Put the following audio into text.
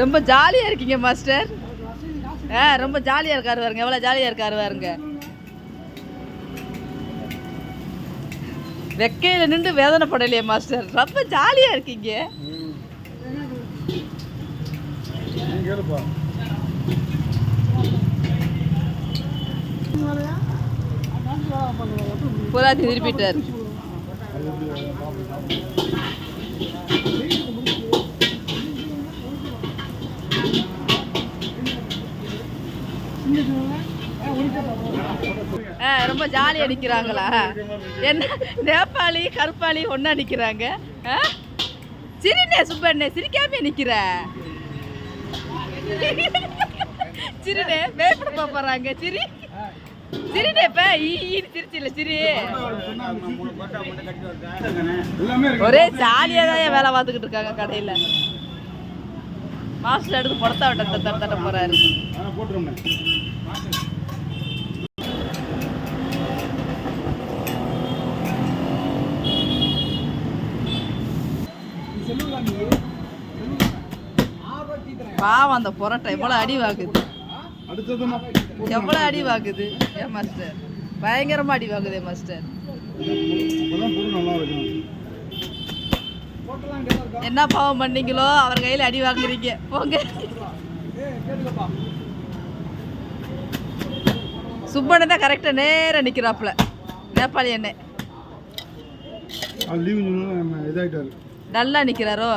ரொம்ப ஜாலியாக இருக்கீங்க மாஸ்டர். ஆ ரொம்ப ஜாலியாக இருக்காரு பாருங்க. எவ்வளோ ஜாலியாக இருக்காரு பாருங்க. வெக்கையில் நின்று வேதனைப்படலையே மாஸ்டர். ரொம்ப ஜாலியாக இருக்கீங்க. புறாத்தி திருப்பிட்டார். ரொம்ப ஜாலியாக நிற்கிறாங்களா என்ன நேபாளி கருப்பாளி ஒன்றா நிற்கிறாங்க சிரிண்ணே சுப்பண்ணே சிரிக்காமே நிற்கிற சிரிண்ணே பயப்பட போகிறாங்க சிரி. சிரிண்ணே இப்போ ஈன்னு சிரிச்சில்ல சிரி. ஒரே ஜாலியாக தான் வேலை பார்த்துக்கிட்டு இருக்காங்க கடையில். மாஸ்டர் எடுத்து புடத்தா விட்ட தட்ட தட்ட போட்டுருமே பாவம் அந்த புரோட்டா எவ்வளோ அடி நான் எவ்வளோ அடி வாங்குது. ஏன் மாஸ்டர் பயங்கரமாக அடி வாங்குதே மாஸ்டர் நல்லா இருக்கும் என்ன பாவம் பண்ணீங்களோ அவர் கையில் அடி வாங்குறீங்க. போங்க. சுப்பண்ண தான் கரெக்டாக நேராக நிற்கிறாப்புல நேபாளி இதாயிட்டாரு. நல்லா நிற்கிறாரோ